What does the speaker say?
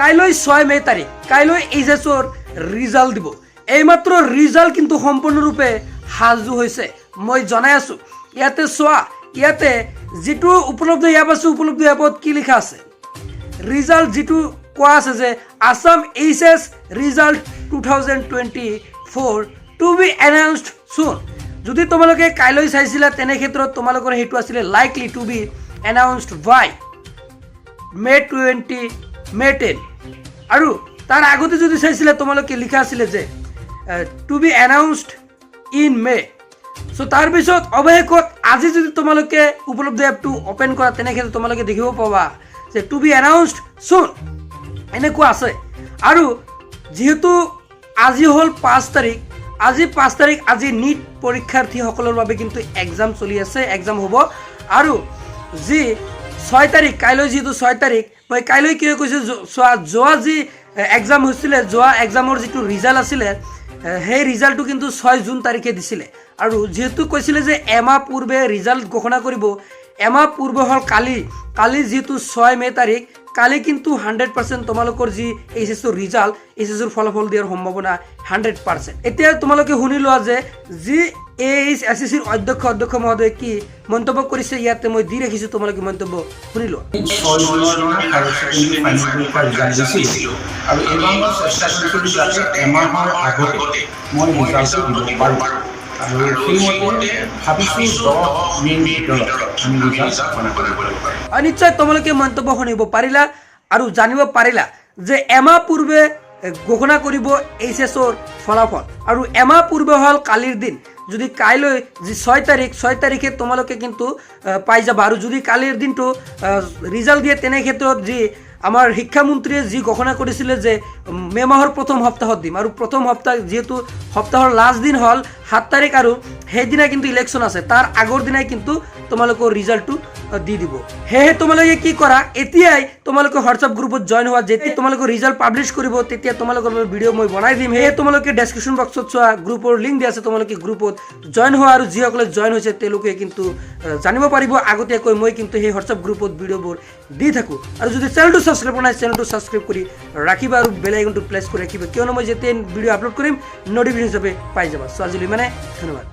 কাইলৈ ছয় মে' তাৰিখ, কাইলৈ এইচ এছৰ ৰিজাল্ট দিব। এইমাত্ৰ ৰিজাল্ট কিন্তু সম্পূৰ্ণৰূপে সাজু হৈছে। মই জনাই আছোঁ, ইয়াতে চোৱা, ইয়াতে যিটো উপলব্ধ এপ আছে, উপলব্ধ এপত কি লিখা আছে? ৰিজাল্ট যিটো কোৱা আছে যে Assam H S result two thousand twenty four to be announced soon যদি তোমালোকে কাইলৈ চাইছিলা, তেনে ক্ষেত্ৰত তোমালোকৰ সেইটো আছিলে likely to be announced by May twenty May ten আৰু তাৰ আগতে যদি চাইছিলে, তোমালোকে লিখা আছিলে যে to be announced in May so' তাৰপিছত অৱশেষত আজি যদি তোমালোকে উপলব্ধ এপটো অ'পেন কৰা, তেনেক্ষেত্ৰত তোমালোকে দেখিব পাবা যে টু বি এনাউন্সড চুন এনেকুৱা আছে। আৰু যিহেতু আজি হ'ল পাঁচ তাৰিখ, আজি পাঁচ তাৰিখ, আজি নিট পৰীক্ষাৰ্থীসকলৰ বাবে কিন্তু এক্সাম চলি আছে এক্সাম হ'ব। আৰু যি ছয় তাৰিখ, কাইলৈ যিহেতু ছয় তাৰিখ মই কাইলৈ কি কৈছোঁ চোৱা, যোৱা যি এক্সাম হৈছিলে, যোৱা এক্সামৰ যিটো ৰিজাল্ট আছিলে সেই ৰিজাল্টটো কিন্তু ছয় জুন তাৰিখে দিছিলে। আৰু যিহেতু কৈছিলে যে এমাহ পূৰ্বে ৰিজাল্ট ঘোষণা কৰিব, এমাহ পূৰ্বে হ'ল কালি। কালি যিহেতু ছয় মে' তাৰিখ কালি কিন্তু হাণ্ড্ৰেড পাৰ্চেণ্ট তোমালোকৰ যি এইচ এছৰ ৰিজাল্ট এইচ এছৰ ফলাফল দিয়াৰ সম্ভাৱনা হাণ্ড্ৰেড পাৰ্চেণ্ট। এতিয়া তোমালোকে শুনি লোৱা যে যি এইচ এছ এছ চিৰ অধ্যক্ষ অধ্যক্ষ মহোদয়ে কি মন্তব্য কৰিছে, ইয়াতে মই দি ৰাখিছোঁ তোমালোকে মন্তব্য শুনি লোৱা। আৰু নিশ্চয় তোমালোকে মন্তব্য শুনিব পাৰিলা আৰু জানিব পাৰিলা যে এমাহ পূৰ্বে ঘোষণা কৰিব এইচ এছৰ ফলাফল। আৰু এমাহ পূৰ্বে হ'ল কালিৰ দিন। যদি কাইলৈ যি ছয় তাৰিখ, ছয় তাৰিখে তোমালোকে কিন্তু পাই যাবা। আৰু যদি কালিৰ দিনটো ৰিজাল্ট দিয়ে, তেনে ক্ষেত্ৰত যি আমাৰ শিক্ষামন্ত্ৰীয়ে যি ঘোষণা কৰিছিলে যে মে' মাহৰ প্ৰথম সপ্তাহত দিম। আৰু প্ৰথম সপ্তাহ যিহেতু সপ্তাহৰ লাষ্ট দিন হ'ল, সাত তাৰিখ আৰু সেইদিনা কিন্তু ইলেকশ্যন আছে। তাৰ আগৰ দিনাই কিন্তু তোমালোকৰ ৰিজাল্টটো আহ, দি দিব। সেয়েহে তোমালোকে কি কৰা? এতিয়াই তোমালোকে হোৱাটছআপ গ্ৰুপত জইন হোৱা। যেতিয়া তোমালোকৰ ৰিজাল্ট পাব্লিছ কৰিব তেতিয়া তোমালোকৰ বাবে ভিডিঅ' মই বনাই দিম। সেয়ে তোমালোকে ডেছক্ৰিপশ্যন বক্সত চোৱা গ্ৰুপৰ লিংক দিয়া আছে তোমালোকে গ্ৰুপত জইন হোৱা আৰু যিসকলে জইন হৈছে তেওঁলোকে কিন্তু জানিব পাৰিব। আগতীয়াকৈ মই কিন্তু সেই হোৱাটছআপ গ্ৰুপত ভিডিঅ'বোৰ দি থাকোঁ। আৰু যদি চেনেলটো ছাবস্ক্ৰাইব কৰা নাই চেনেলটো ছাবস্ক্ৰাইব কৰি ৰাখিবা আৰু বেল আইকনটো প্ৰেছ কৰি ৰাখিবা। কিয়নো মই যেতিয়া ভিডিঅ' আপলোড কৰিম নটিফিকেশ্যন হিচাপে পাই যাবা। চ' আজিলৈ মানে ধন্যবাদ।